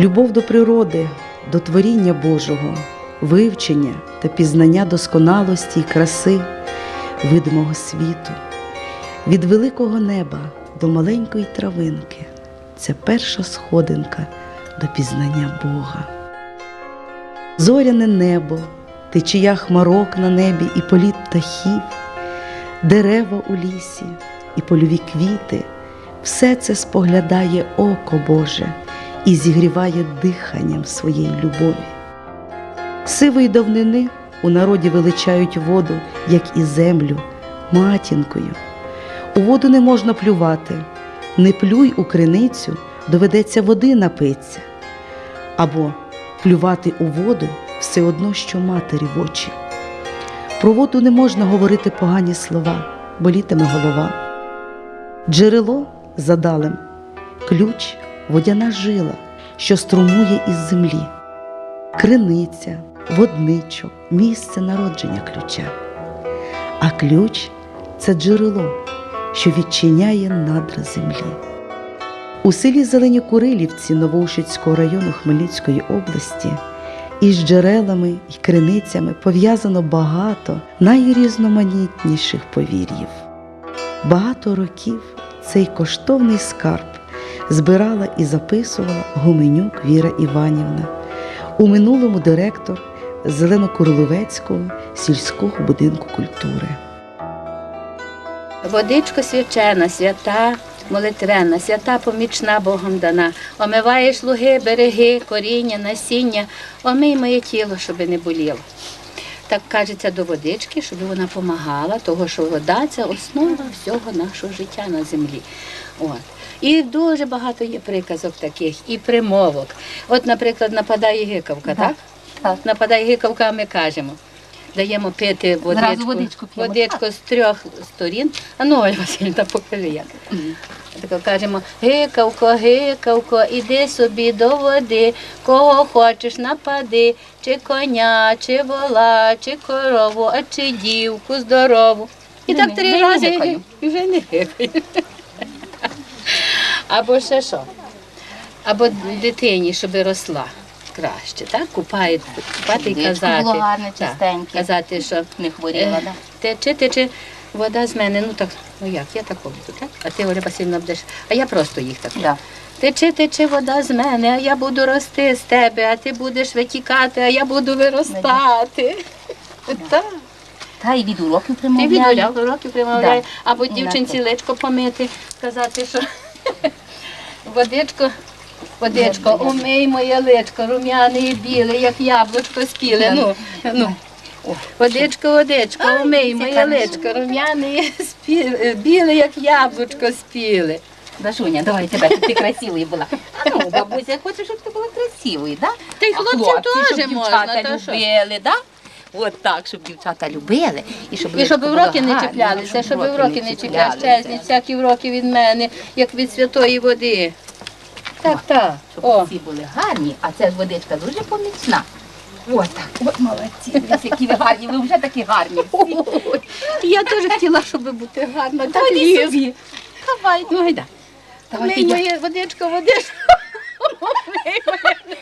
Любов до природи, до творіння Божого, вивчення та пізнання досконалості і краси видимого світу, від великого неба до маленької травинки це перша сходинка до пізнання Бога. Зоряне небо, течія хмарок на небі і політ птахів, дерева у лісі і польові квіти, все це споглядає око Боже і зігріває диханням своєї любові. Сивої давнини у народі величають воду, як і землю, матінкою. У воду не можна плювати, не плюй у криницю, доведеться води напиться. Або плювати у воду все одно, що матері в очі. Про воду не можна говорити погані слова, болітиме голова. Джерело задалем, ключ водяна жила, що струмує із землі, криниця, водничок, місце народження ключа. А ключ це джерело, що відчиняє надра землі. У селі Зелені Курилівці Новоушицького району Хмельницької області із джерелами і криницями пов'язано багато найрізноманітніших повір'їв. Багато років цей коштовний скарб збирала і записувала Гуменюк Віра Іванівна, у минулому директор Зеленокурловецького сільського будинку культури. Водичко свячена, свята, молитвена, свята помічна Богом дана. Омиваєш луги, береги, коріння, насіння, омий моє тіло, щоб не боліло. Так кажеться до водички, щоб вона допомагала, того що вода це основа всього нашого життя на землі. От. І дуже багато є приказок таких, і примовок. От, наприклад, нападає гикавка, так? так. Нападає гикавка, а ми кажемо. Даємо пити водичку, водичку п'ємо, водичку з трьох сторін. А ну, Оля Васильівна, покажи як. Так кажемо, гикавко, гикавко, іди собі до води, кого хочеш напади, чи коня, чи вола, чи корову, а чи дівку здорову. І Не так три рази і вже не гикаю. Або ще що? Або дитині, щоб росла краще, так? Купають, купати і казати. було гарне, чистеньке. Казати, що Не хворіла, Е, да? Тече, тече вода з мене. Ну так, ну як, я так буду, так? А ти, Оля Васильівна, будеш. А я просто їх так. Да. Тече, тече вода з мене, а я буду рости з тебе, а ти будеш витікати, а я буду виростати. Так. Та й від уроків Ти від уроків примовляє, або дівчинці личко помити, сказати, що водичко, водичко, умий моє личко, рум'яне і біле, як яблучко спіле. Ну, ну. Водичко, водичко, умий моє личко, рум'яне і спіле, біле, як яблучко спіле. Дашуня, давай тебе, щоб ти красивою була. А ну, бабуся, хоче, щоб ти була красивою, да? Та й хлопці, теж можна, та що? любили, да? От так, щоб дівчата любили. І щоб, І щоб уроки не чіплялися, щоб уроки не чіплялися, щезні, всякі уроки від мене, як від святої води. Так, так. Щоб О. всі були гарні, а ця ж водичка дуже помічна. От так, от молодці, які ви гарні, ви вже такі гарні. Я теж хотіла, щоб бути гарна. Так ліз. собі. Давай. Ну, гайда. Мий моє водичко, водичко.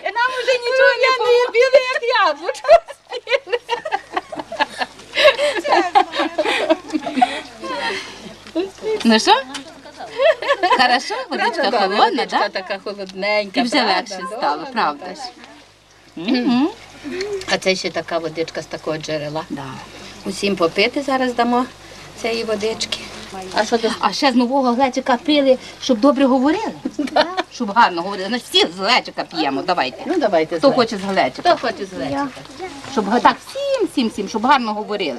Нам вже нічого не Я не біле, як яблучко. Ну що? Хорошо, водичка холодна, так? така холодненька. І вже правда, легше добре, стало, правда ж? Мгм. А це ще така водичка з такого джерела. Да. Усім попити зараз дамо цієї водички. А що до А ще з нового глечика пили, щоб добре говорили. Щоб гарно говорили. Значить, всі з глечика п'ємо, давайте. Ну, давайте Хто хоче з глечика? Хто хоче з глечика? Щоб так всім, всім, всім, щоб гарно говорили.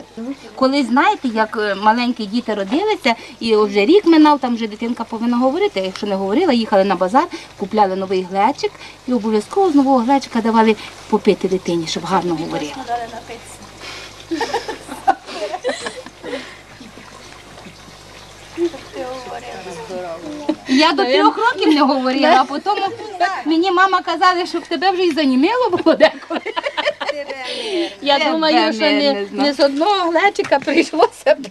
Коли знаєте, як е, маленькі діти родилися, і вже рік минав, там вже дитинка повинна говорити. Якщо не говорила, їхали на базар, купляли новий глечик і обов'язково з нового глечика давали попити дитині, щоб гарно говорила. Я до трьох років не говорила, а потім мені мама казала, щоб тебе вже і заніміло було деколи. Я думаю, що не, не з одного глечика прийшлося б.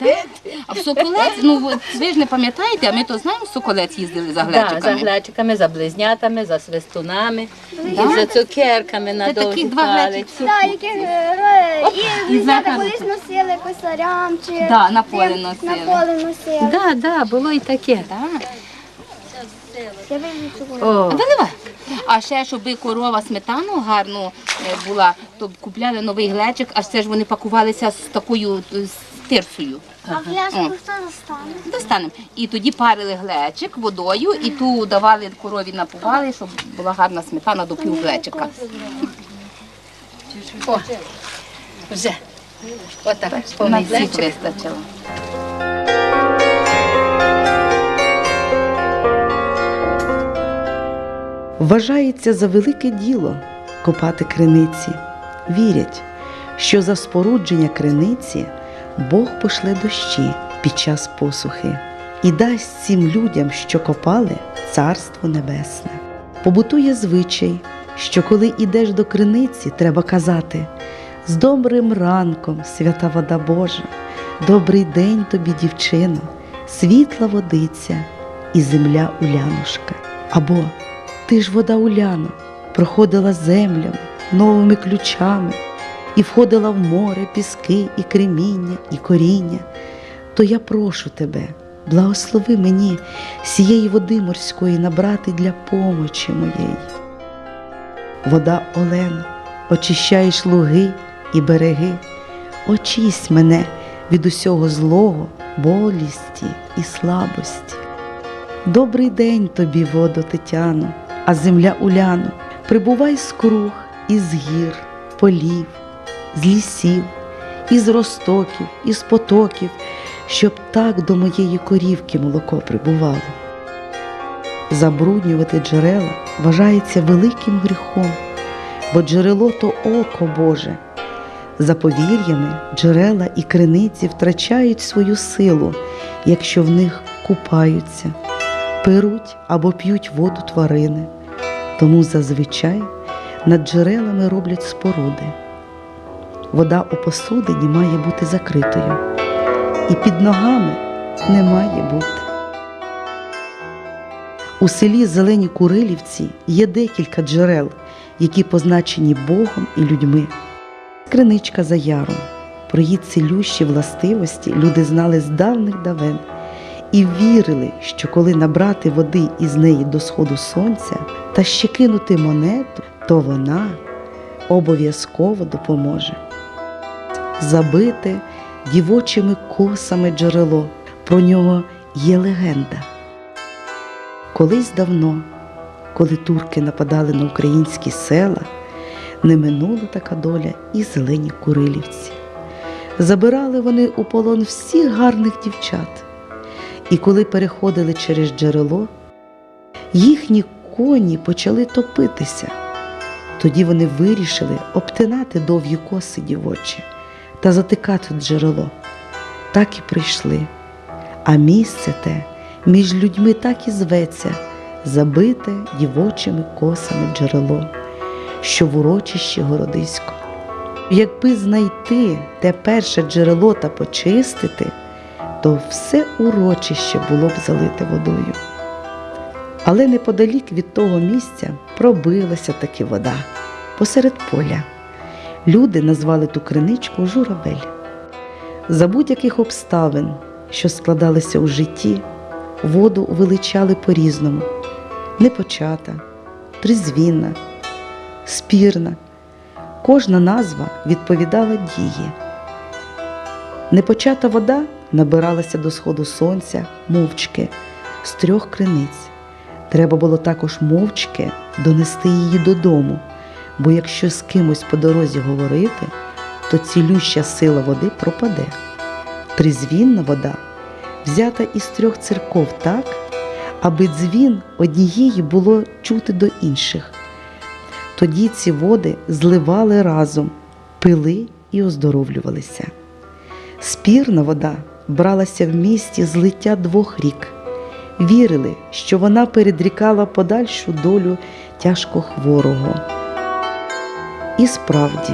А в Соколець, ну от ви ж не пам'ятаєте, а ми то знаємо, в Соколець їздили за Да, за глечиками. глечиками, за близнятами, за свистунами, і за цукерками на Це довгі таких два палиці. глечики. Так, яких е, і і взяти колись носили косарям чи Да, на поле тим- носили. На поле носили. Да, да, було і таке. Так. Я вивчу. О, Виливай. А ще, щоб корова сметану гарну е, була, то купляли новий глечик, а це ж вони пакувалися з такою е, з тирсою. А пляшку хто достане? Достанемо. І тоді парили глечик водою і ту давали корові напували, щоб була гарна сметана до пів глечика. о, вже. Отак, На повний всіх вистачило. Вважається за велике діло копати криниці. Вірять, що за спорудження криниці Бог пошле дощі під час посухи і дасть цим людям, що копали, царство небесне. Побутує звичай, що коли ідеш до криниці, треба казати з добрим ранком, свята вода Божа, добрий день тобі, дівчино, світла водиця і земля улянушка. Або ти ж вода Уляна, проходила землями, новими ключами, і входила в море, піски, і креміння, і коріння. То я прошу тебе, благослови мені сієї води морської набрати для помочі моєї. Вода Олена, очищаєш луги і береги, очисть мене від усього злого, болісті і слабості. Добрий день тобі, водо Тетяно, а земля Уляно, прибувай з круг, із гір, полів, з лісів, із ростоків, із потоків, щоб так до моєї корівки молоко прибувало. Забруднювати джерела вважається великим гріхом, бо джерело то око Боже. За повір'ями, джерела і криниці втрачають свою силу, якщо в них купаються перуть або п'ють воду тварини, тому зазвичай над джерелами роблять споруди. Вода у посудині має бути закритою, і під ногами не має бути. У селі Зелені Курилівці є декілька джерел, які позначені Богом і людьми. Криничка за яром. Про її цілющі властивості люди знали з давних давен і вірили, що коли набрати води із неї до сходу сонця та ще кинути монету, то вона обов'язково допоможе. Забите дівочими косами джерело, про нього є легенда. Колись давно, коли турки нападали на українські села, не минула така доля і зелені курилівці. Забирали вони у полон всіх гарних дівчат. І коли переходили через джерело, їхні коні почали топитися. Тоді вони вирішили обтинати довгі коси дівочі та затикати джерело. Так і прийшли. А місце те між людьми так і зветься, забите дівочими косами джерело, що в урочищі Городисько. Якби знайти те перше джерело та почистити, то все урочище було б залите водою. Але неподалік від того місця пробилася таки вода посеред поля. Люди назвали ту криничку журавель. За будь-яких обставин, що складалися у житті, воду величали по-різному: непочата, призвінна, спірна. Кожна назва відповідала дії. Непочата вода набиралася до сходу сонця мовчки з трьох криниць. Треба було також мовчки донести її додому, бо якщо з кимось по дорозі говорити, то цілюща сила води пропаде. Тризвінна вода взята із трьох церков так, аби дзвін однієї було чути до інших. Тоді ці води зливали разом, пили і оздоровлювалися. Спірна вода бралася в місті злиття двох рік. Вірили, що вона передрікала подальшу долю тяжко хворого. І справді,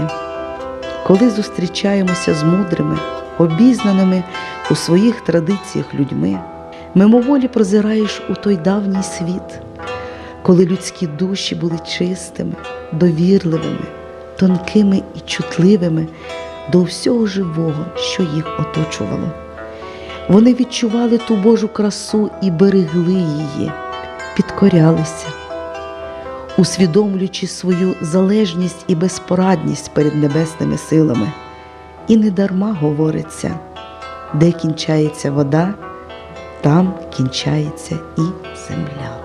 коли зустрічаємося з мудрими, обізнаними у своїх традиціях людьми, мимоволі прозираєш у той давній світ, коли людські душі були чистими, довірливими, тонкими і чутливими до всього живого, що їх оточувало. Вони відчували ту Божу красу і берегли її, підкорялися, усвідомлюючи свою залежність і безпорадність перед небесними силами. І недарма говориться, де кінчається вода, там кінчається і земля.